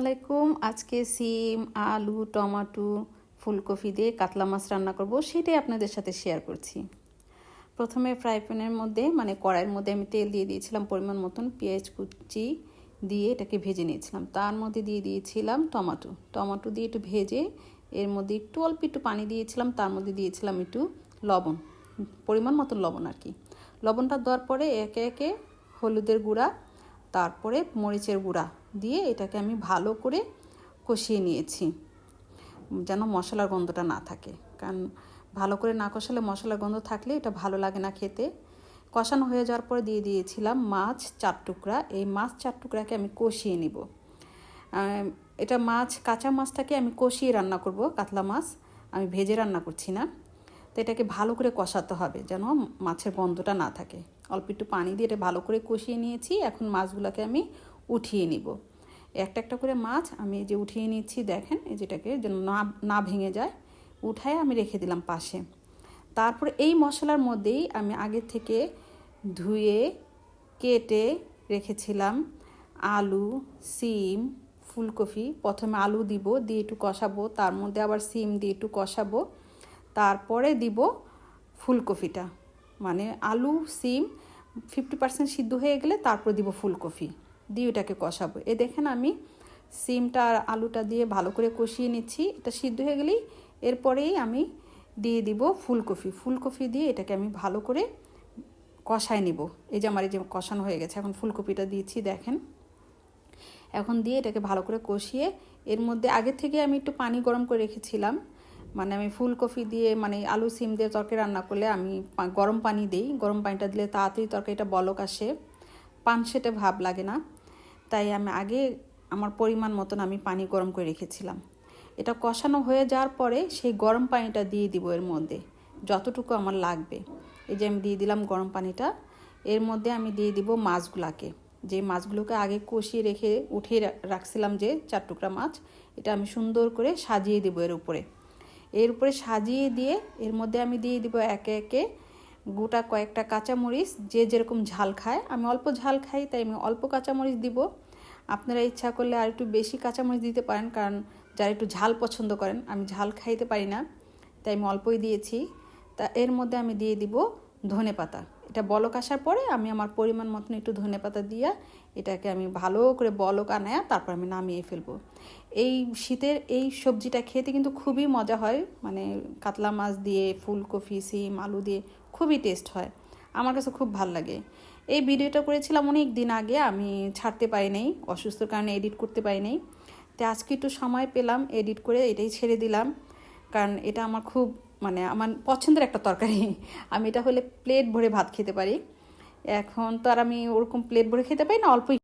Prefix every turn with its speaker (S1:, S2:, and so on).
S1: আলাইকুম। আজকে সিম, আলু, টমাটো, ফুলকপি দিয়ে কাতলা মাছ রান্না করব, সেটাই আপনাদের সাথে শেয়ার করছি। প্রথমে ফ্রাই প্যানের মধ্যে মানে কড়াইয়ের মধ্যে আমি তেল দিয়ে দিয়েছিলাম পরিমাণ মতন পেঁয়াজ কুচি দিয়ে এটাকে ভেজে নিয়েছিলাম। তার মধ্যে দিয়ে দিয়েছিলাম টমাটো। টমাটো দিয়ে একটু ভেজে এর মধ্যে একটু অল্প একটু পানি দিয়েছিলাম, তার মধ্যে দিয়েছিলাম একটু লবণ, পরিমাণ মতন লবণ আর কি। লবণটা দেওয়ার পরে একে একে হলুদের গুঁড়া তারপরে মরিচের গুঁড়া দিয়ে এটাকে আমি ভালো করে কষিয়ে নিয়েছি, যেন মশলার গন্ধটা না থাকে। কারণ ভালো করে না কষালে মশলার গন্ধ থাকলে এটা ভালো লাগে না খেতে। কষানো হয়ে যাওয়ার পরে দিয়ে দিয়েছিলাম মাছ চার টুকরা। এই মাছ চার টুকরাকে আমি কষিয়ে নিব। এটা মাছ, কাঁচা মাছটাকে আমি কষিয়ে রান্না করব, কাতলা মাছ। আমি ভেজে রান্না করছি না। এটাকে ভালো করে কষাতে হবে যেন মাছের গন্ধটা না থাকে। অল্প একটু পানি দিয়ে এটা ভালো করে কষিয়ে নিয়েছি। এখন মাছগুলোকে আমি উঠিয়ে নিব। একটা একটা করে মাছ আমি যে উঠিয়ে নিচ্ছি, দেখেন, এই যেটাকে যেন না না ভেঙে যায়। উঠায় আমি রেখে দিলাম পাশে। তারপরে এই মশলার মধ্যেই আমি আগে থেকে ধুয়ে কেটে রেখেছিলাম আলু, সিম, ফুলকপি। প্রথমে আলু দিব, দিয়ে একটু কষাবো। তার মধ্যে আবার সিম দিয়ে একটু কষাবো। তারপরে দিব ফুলকপিটা। মানে আলু, সিম ফিফটি পার্সেন্ট সিদ্ধ হয়ে গেলে তারপর দিব ফুলকপি। দিয়ে ওটাকে কষাবো। এ দেখেন আমি সিমটা আর আলুটা দিয়ে ভালো করে কষিয়ে নিচ্ছি। এটা সিদ্ধ হয়ে গেলেই এরপরেই আমি দিয়ে দিব ফুলকপি। ফুলকপি দিয়ে এটাকে আমি ভালো করে কষায় নিব। এই যে আমার এই যে কষানো হয়ে গেছে, এখন ফুলকপিটা দিয়েছি, দেখেন। এখন দিয়ে এটাকে ভালো করে কষিয়ে এর মধ্যে আগে থেকে আমি একটু পানি গরম করে রেখেছিলাম। মানে আমি ফুলকপি দিয়ে মানে আলু সিম দিয়ে তরকারি রান্না করলে আমি গরম পানি দিই। গরম পানিটা দিলে তাড়াতাড়ি তরকারিটা বলক আসে। পানসেটে ভাব লাগে না। তাই আমি আগে আমার পরিমাণ মতন আমি পানি গরম করে রেখেছিলাম। এটা কষানো হয়ে যাওয়ার পরে সেই গরম পানিটা দিয়ে দিব এর মধ্যে, যতটুকু আমার লাগবে। এই যে আমি দিয়ে দিলাম গরম পানিটা, এর মধ্যে আমি দিয়ে দিব মাছগুলাকে। যে মাছগুলোকে আগে কষিয়ে রেখে উঠিয়ে রাখছিলাম যে চার টুকরা মাছ, এটা আমি সুন্দর করে সাজিয়ে দেবো এর উপরে। এর উপরে সাজিয়ে দিয়ে এর মধ্যে আমি দিয়ে দিব একে একে গোটা কয়েকটা কাঁচামরিচ, যে যেরকম ঝাল খায়। আমি অল্প ঝাল খাই, তাই আমি অল্প কাঁচামরিচ দিব। আপনারা ইচ্ছা করলে আর একটু বেশি কাঁচামরিচ দিতে পারেন, কারণ যারা একটু ঝাল পছন্দ করেন, আমি ঝাল খাইতে পারি না, তাই আমি অল্পই দিয়েছি। তা এর মধ্যে আমি দিয়ে দিব ধনে পাতা। এটা বলক আসার পরে আমি আমার পরিমাণ মতন একটু ধনে পাতা দিয়া এটাকে আমি ভালো করে বলক আনায়া তারপর আমি নামিয়ে ফেলব। এই শীতের এই সবজিটা খেতে কিন্তু খুবই মজা হয়। মানে কাতলা মাছ দিয়ে, ফুলকপি, সিম, আলু দিয়ে খুবই টেস্ট হয়। আমার কাছে খুব ভালো লাগে। এই ভিডিওটা করেছিলাম অনেক দিন আগে, আমি ছাড়তে পারি নাই অসুস্থর কারণে এডিট করতে পারি নাই তো আজকে একটু সময় পেলাম এডিট করে এটাই ছেড়ে দিলাম। কারণ এটা আমার খুব মানে আমার পছন্দের একটা তরকারি। আমি এটা হলে প্লেট ভরে ভাত খেতে পারি। এখন তো আর আমি ওরকম প্লেট ভরে খেতে পারি না, অল্পই